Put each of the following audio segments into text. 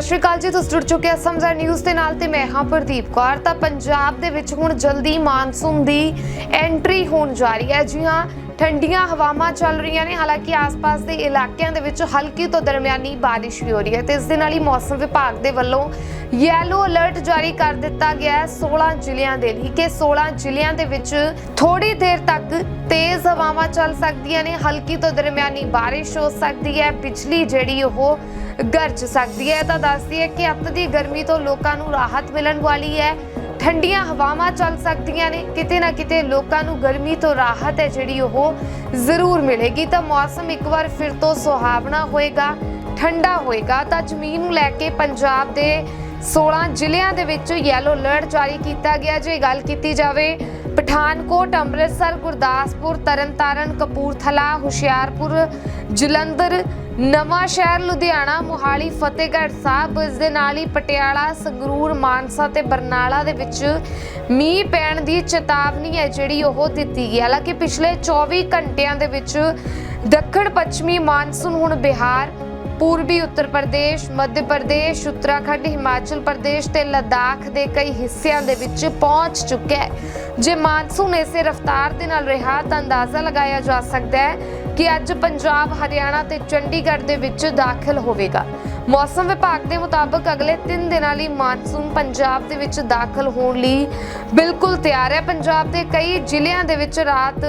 ਸਤਿ ਸ਼੍ਰੀ ਅਕਾਲ ਜੀ, ਤੁਸੀਂ ਜੁੜ ਚੁੱਕੇ ਹੋ ਸਮਝਾ ਨਿਊਜ਼ ਦੇ ਨਾਲ ਤੇ ਮੈਂ ਹਾਂ ਪ੍ਰਦੀਪ ਕੌਰ। ਤਾਂ ਪੰਜਾਬ ਦੇ ਵਿੱਚ ਹੁਣ ਜਲਦੀ ਮਾਨਸੂਨ ਦੀ ਐਂਟਰੀ ਹੋਣ ਜਾ ਰਹੀ ਹੈ। ਜੀ ਹਾਂ ਠੰਡੀਆਂ ਹਵਾਵਾਂ ਚੱਲ ਰਹੀਆਂ ਨੇ। ਹਾਲਾਂਕਿ ਆਸ-ਪਾਸ ਦੇ ਇਲਾਕਿਆਂ ਦੇ ਵਿੱਚ ਹਲਕੀ ਤੋਂ ਦਰਮਿਆਨੀ ਬਾਰਿਸ਼ ਵੀ ਹੋ ਰਹੀ ਹੈ ਤੇ ਇਸ ਦੇ ਨਾਲ ਹੀ ਮੌਸਮ ਵਿਭਾਗ ਦੇ ਵੱਲੋਂ ਯੈਲੋ ਅਲਰਟ ਜਾਰੀ ਕਰ ਦਿੱਤਾ ਗਿਆ ਹੈ 16 ਜ਼ਿਲ੍ਹਿਆਂ ਦੇ ਲਈ ਕਿ 16 ਜ਼ਿਲ੍ਹਿਆਂ ਦੇ ਵਿੱਚ ਥੋੜੀ ਦੇਰ ਤੱਕ ਤੇਜ਼ ਹਵਾਵਾਂ ਚੱਲ ਸਕਦੀਆਂ ਨੇ। ਹਲਕੀ ਤੋਂ ਦਰਮਿਆਨੀ ਬਾਰਿਸ਼ ਹੋ ਸਕਦੀ ਹੈ, ਬਿਜਲੀ ਜਿਹੜੀ ਉਹ ਗਰਜ ਸਕਦੀ ਹੈ। ਤਾਂ ਦੱਸਦੀ ਹੈ ਕਿ ਅੱਤ ਦੀ ਗਰਮੀ ਤੋਂ ਲੋਕਾਂ ਨੂੰ ਰਾਹਤ ਮਿਲਣ ਵਾਲੀ ਹੈ। ਠੰਡੀਆਂ ਹਵਾਵਾਂ ਚੱਲ ਸਕਦੀਆਂ ਨੇ। ਕਿਤੇ ਨਾ ਕਿਤੇ ਲੋਕਾਂ ਨੂੰ ਗਰਮੀ ਤੋਂ ਰਾਹਤ ਹੈ ਜਿਹੜੀ ਉਹ ਜ਼ਰੂਰ ਮਿਲੇਗੀ। ਤਾਂ ਮੌਸਮ ਇੱਕ ਵਾਰ ਫਿਰ ਤੋਂ ਸੁਹਾਵਣਾ ਹੋਏਗਾ, ਠੰਡਾ ਹੋਏਗਾ। ਤਾਂ ਜ਼ਮੀਨ ਨੂੰ ਲੈ ਕੇ ਪੰਜਾਬ ਦੇ 16 ਜ਼ਿਲ੍ਹਿਆਂ ਦੇ ਵਿੱਚ ਯੈਲੋ ਅਲਰਟ ਜਾਰੀ ਕੀਤਾ ਗਿਆ। ਜੇ ਗੱਲ ਕੀਤੀ ਜਾਵੇ ਪਠਾਨਕੋਟ, ਅੰਮ੍ਰਿਤਸਰ, ਗੁਰਦਾਸਪੁਰ, ਤਰਨਤਾਰਨ, ਕਪੂਰਥਲਾ, ਹੁਸ਼ਿਆਰਪੁਰ, ਜਲੰਧਰ, ਨਵਾਂ ਸ਼ਹਿਰ, ਲੁਧਿਆਣਾ, ਮੋਹਾਲੀ, ਫਤਿਹਗੜ੍ਹ ਸਾਹਿਬ, ਇਸ ਦੇ ਨਾਲ ਹੀ ਪਟਿਆਲਾ, ਸੰਗਰੂਰ, ਮਾਨਸਾ ਤੇ ਬਰਨਾਲਾ ਦੇ ਵਿੱਚ ਮੀਂਹ ਪੈਣ ਦੀ ਚੇਤਾਵਨੀ ਹੈ ਜਿਹੜੀ ਉਹ ਦਿੱਤੀ ਗਈ। ਹਾਲਾਂਕਿ ਪਿਛਲੇ 24 ਘੰਟਿਆਂ ਦੇ ਵਿੱਚ ਦੱਖਣ ਪੱਛਮੀ ਮਾਨਸੂਨ ਹੁਣ ਬਿਹਾਰ ਪੂਰਬੀ ਉੱਤਰ ਪ੍ਰਦੇਸ਼, ਮੱਧ ਪ੍ਰਦੇਸ਼, ਉੱਤਰਾਖੰਡ, ਹਿਮਾਚਲ ਪ੍ਰਦੇਸ਼ ਤੇ ਲਦਾਖ ਦੇ ਕਈ ਹਿੱਸਿਆਂ ਦੇ ਵਿੱਚ ਪਹੁੰਚ ਚੁੱਕਿਆ ਹੈ। ਜੇ ਮਾਨਸੂਨ ਇਸੇ ਰਫ਼ਤਾਰ ਦੇ ਨਾਲ ਰਿਹਾ, ਤਾਂ ਅੰਦਾਜ਼ਾ ਲਗਾਇਆ ਜਾ ਸਕਦਾ ਹੈ ਕਿ ਅੱਜ ਪੰਜਾਬ, ਹਰਿਆਣਾ ਤੇ ਚੰਡੀਗੜ੍ਹ ਦੇ ਵਿੱਚ ਦਾਖਲ ਹੋਵੇਗਾ। ਮੌਸਮ ਵਿਭਾਗ ਦੇ ਮੁਤਾਬਕ ਅਗਲੇ 3 ਦਿਨਾਂ ਲਈ ਮਾਨਸੂਨ ਪੰਜਾਬ ਦੇ ਵਿੱਚ ਦਾਖਲ ਹੋਣ ਲਈ ਬਿਲਕੁਲ ਤਿਆਰ ਹੈ। ਪੰਜਾਬ ਦੇ ਕਈ ਜ਼ਿਲ੍ਹਿਆਂ ਦੇ ਵਿੱਚ ਰਾਤ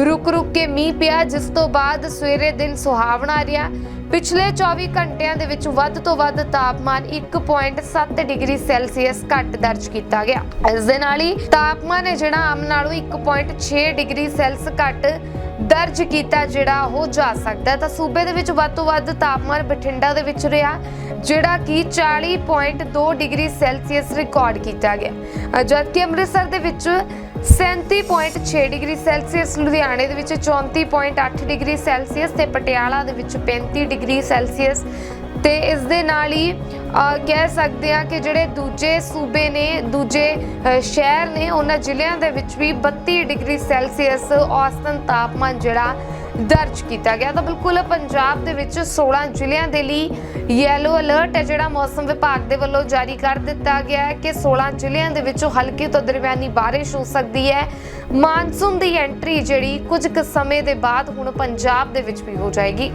ਰੁਕ ਰੁਕ ਕੇ ਮੀਂਹ ਪਿਆ, ਜਿਸ ਤੋਂ ਬਾਅਦ ਸਵੇਰੇ ਦਿਨ ਸੁਹਾਵਣਾ ਰਿਹਾ। ਪਿਛਲੇ 24 ਘੰਟਿਆਂ ਦੇ ਵਿੱਚ ਵੱਧ ਤੋਂ ਵੱਧ ਤਾਪਮਾਨ 1.7 ਡਿਗਰੀ ਸੈਲਸੀਅਸ ਘੱਟ ਦਰਜ ਕੀਤਾ ਗਿਆ। ਇਸ ਦੇ ਨਾਲ ਹੀ ਤਾਪਮਾਨ ਹੈ ਜਿਹੜਾ, ਆਮ ਨਾਲੋਂ 1.6 ਡਿਗਰੀ ਸੈਲਸੀਅਸ ਘੱਟ ਦਰਜ ਕੀਤਾ ਜਿਹੜਾ ਉਹ ਜਾ ਸਕਦਾ ਤਾਂ ਸੂਬੇ ਦੇ ਵਿੱਚ ਵੱਧ ਤੋਂ ਵੱਧ ਤਾਪਮਾਨ ਬਠਿੰਡਾ ਦੇ ਵਿੱਚ ਰਿਹਾ, ਜਿਹੜਾ ਕਿ 40.2 ਡਿਗਰੀ ਸੈਲਸੀਅਸ ਰਿਕਾਰਡ ਕੀਤਾ ਗਿਆ। ਜਦਕਿ ਅੰਮ੍ਰਿਤਸਰ ਦੇ ਵਿੱਚ 37.6 ਡਿਗਰੀ ਸੈਲਸੀਅਸ, ਲੁਧਿਆਣੇ ਦੇ ਵਿੱਚ 34.8 ਡਿਗਰੀ ਸੈਲਸੀਅਸ ਤੇ ਪਟਿਆਲਾ ਦੇ ਵਿੱਚ 35 ਡਿਗਰੀ ਸੈਲਸੀਅਸ ਤੇ ਇਸ ਦੇ ਨਾਲ ਹੀ ਕਹਿ ਸਕਦੇ ਆ ਕਿ ਜਿਹੜੇ ਦੂਜੇ ਸੂਬੇ ਨੇ, ਦੂਜੇ ਸ਼ਹਿਰ ਨੇ, ਉਹਨਾਂ ਜ਼ਿਲ੍ਹਿਆਂ ਦੇ ਵਿੱਚ ਵੀ 32 ਡਿਗਰੀ ਸੈਲਸੀਅਸ ਔਸਤਨ ਤਾਪਮਾਨ ਜਿਹੜਾ ਦਰਜ ਕੀਤਾ ਗਿਆ। ਤਾਂ ਬਿਲਕੁਲ ਪੰਜਾਬ ਦੇ ਵਿੱਚ 16 ਜ਼ਿਲ੍ਹਿਆਂ ਦੇ ਲਈ ਯੈਲੋ ਅਲਰਟ ਹੈ ਜਿਹੜਾ ਮੌਸਮ ਵਿਭਾਗ ਦੇ ਵੱਲੋਂ ਜਾਰੀ ਕਰ ਦਿੱਤਾ ਗਿਆ ਹੈ ਕਿ 16 ਜ਼ਿਲ੍ਹਿਆਂ ਦੇ ਵਿੱਚੋਂ ਹਲਕੀ ਤੋਂ ਦਰਮਿਆਨੀ ਬਾਰਿਸ਼ ਹੋ ਸਕਦੀ ਹੈ। ਮਾਨਸੂਨ ਦੀ ਐਂਟਰੀ ਜਿਹੜੀ ਕੁਝ ਕੁ ਸਮੇਂ ਦੇ ਬਾਅਦ ਹੁਣ ਪੰਜਾਬ ਦੇ ਵਿੱਚ ਵੀ ਹੋ ਜਾਏਗੀ।